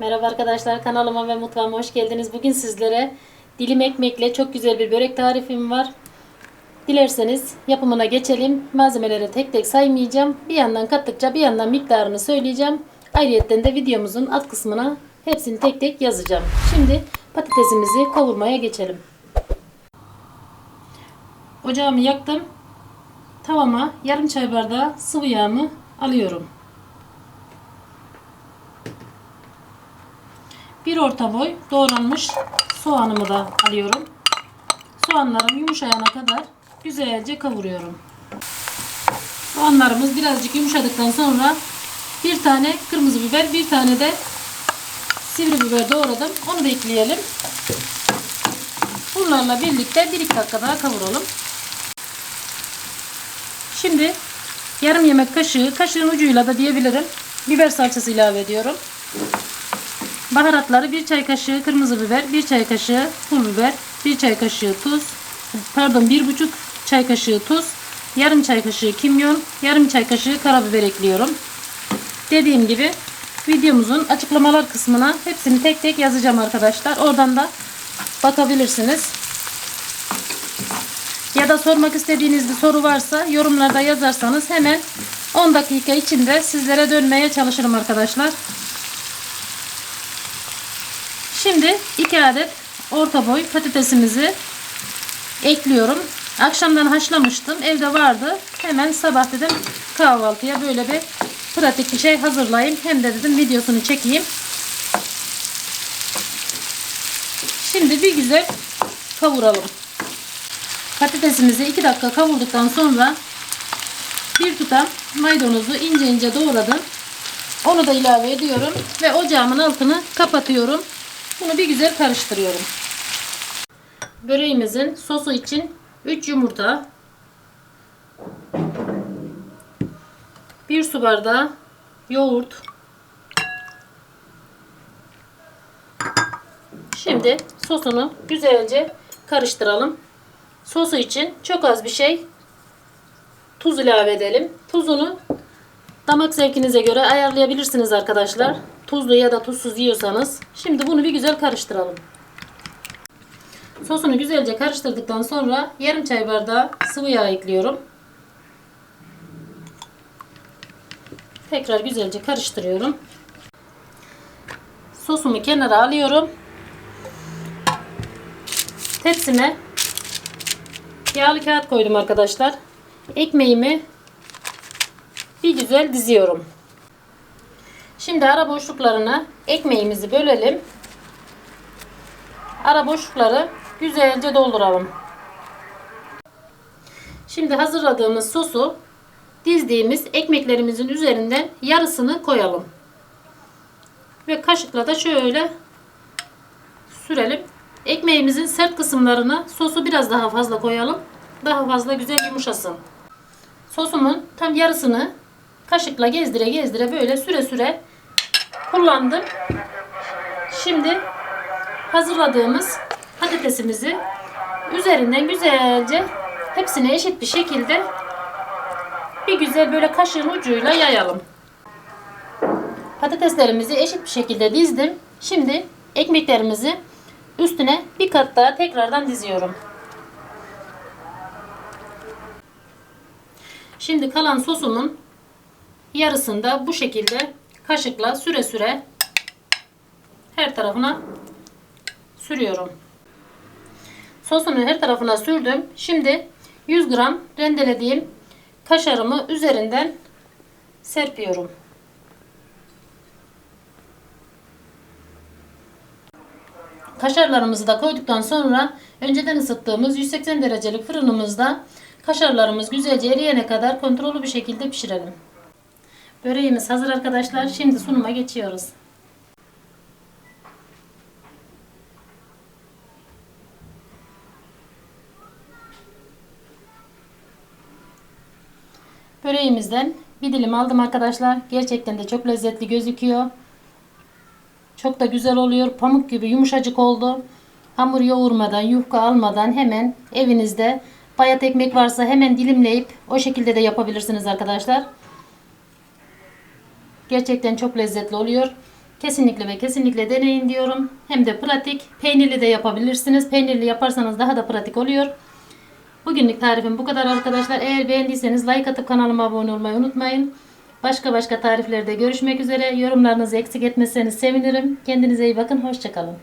Merhaba arkadaşlar kanalıma ve mutfağıma hoş geldiniz. Bugün sizlere dilim ekmekle çok güzel bir börek tarifim var. Dilerseniz yapımına geçelim. Malzemeleri tek tek saymayacağım. Bir yandan kattıkça bir yandan miktarını söyleyeceğim. Ayrıca de videomuzun alt kısmına hepsini tek tek yazacağım. Şimdi patatesimizi kavurmaya geçelim. Ocağımı yaktım. Tavama yarım çay bardağı sıvı yağımı alıyorum. Bir orta boy doğranmış soğanımı da alıyorum. Soğanlarım yumuşayana kadar güzelce kavuruyorum. Soğanlarımız birazcık yumuşadıktan sonra bir tane kırmızı biber, bir tane de sivri biber doğradım. Onu da ekleyelim. Bunlarla birlikte 1-2 dakika daha kavuralım. Şimdi yarım yemek kaşığı, kaşığın ucuyla da diyebilirim. Biber salçası ilave ediyorum. Baharatları 1 çay kaşığı kırmızı biber, 1 çay kaşığı pul biber, 1 çay kaşığı tuz, pardon 1,5 çay kaşığı tuz, yarım çay kaşığı kimyon, yarım çay kaşığı karabiber ekliyorum. Dediğim gibi videomuzun açıklamalar kısmına hepsini tek tek yazacağım arkadaşlar. Oradan da bakabilirsiniz. Ya da sormak istediğiniz bir soru varsa yorumlarda yazarsanız hemen 10 dakika içinde sizlere dönmeye çalışırım arkadaşlar. Şimdi 2 adet orta boy patatesimizi ekliyorum. Akşamdan haşlamıştım. Evde vardı. Hemen sabah dedim kahvaltıya böyle bir pratik bir şey hazırlayayım. Hem de dedim videosunu çekeyim. Şimdi bir güzel kavuralım. Patatesimizi 2 dakika kavurduktan sonra bir tutam maydanozu ince ince doğradım. Onu da ilave ediyorum ve ocağımın altını kapatıyorum. Bunu bir güzel karıştırıyorum. Böreğimizin sosu için 3 yumurta, 1 su bardağı yoğurt. Şimdi sosunu güzelce karıştıralım. Sosu için çok az bir şey tuz ilave edelim. Tuzunu damak zevkinize göre ayarlayabilirsiniz arkadaşlar. Tuzlu ya da tuzsuz yiyorsanız. Şimdi bunu bir güzel karıştıralım. Sosunu güzelce karıştırdıktan sonra yarım çay bardağı sıvı yağ ekliyorum. Tekrar güzelce karıştırıyorum. Sosumu kenara alıyorum. Tepsime yağlı kağıt koydum arkadaşlar. Ekmeğimi bir güzel diziyorum. Şimdi ara boşluklarına ekmeğimizi bölelim. Ara boşlukları güzelce dolduralım. Şimdi hazırladığımız sosu dizdiğimiz ekmeklerimizin üzerinden yarısını koyalım. Ve kaşıkla da şöyle sürelim. Ekmeğimizin sert kısımlarına sosu biraz daha fazla koyalım. Daha fazla güzel yumuşasın. Sosumun tam yarısını kaşıkla gezdire gezdire böyle süre süre kullandım. Şimdi hazırladığımız patatesimizi üzerinden güzelce hepsine eşit bir şekilde bir güzel böyle kaşığın ucuyla yayalım. Patateslerimizi eşit bir şekilde dizdim. Şimdi ekmeklerimizi üstüne bir kat daha tekrardan diziyorum. Şimdi kalan sosumun yarısını da bu şekilde kaşıkla süre süre her tarafına sürüyorum. Sosunu her tarafına sürdüm. Şimdi 100 gram rendelediğim kaşarımı üzerinden serpiyorum. Kaşarlarımızı da koyduktan sonra önceden ısıttığımız 180 derecelik fırınımızda kaşarlarımız güzelce eriyene kadar kontrollü bir şekilde pişirelim. Böreğimiz hazır arkadaşlar. Şimdi sunuma geçiyoruz. Böreğimizden bir dilim aldım arkadaşlar. Gerçekten de çok lezzetli gözüküyor. Çok da güzel oluyor. Pamuk gibi yumuşacık oldu. Hamur yoğurmadan, yufka almadan hemen evinizde bayat ekmek varsa hemen dilimleyip o şekilde de yapabilirsiniz arkadaşlar. Gerçekten çok lezzetli oluyor. Kesinlikle ve kesinlikle deneyin diyorum. Hem de pratik. Peynirli de yapabilirsiniz. Peynirli yaparsanız daha da pratik oluyor. Bugünlük tarifim bu kadar arkadaşlar. Eğer beğendiyseniz like atıp kanalıma abone olmayı unutmayın. Başka başka tariflerde görüşmek üzere. Yorumlarınızı eksik etmezseniz sevinirim. Kendinize iyi bakın. Hoşçakalın.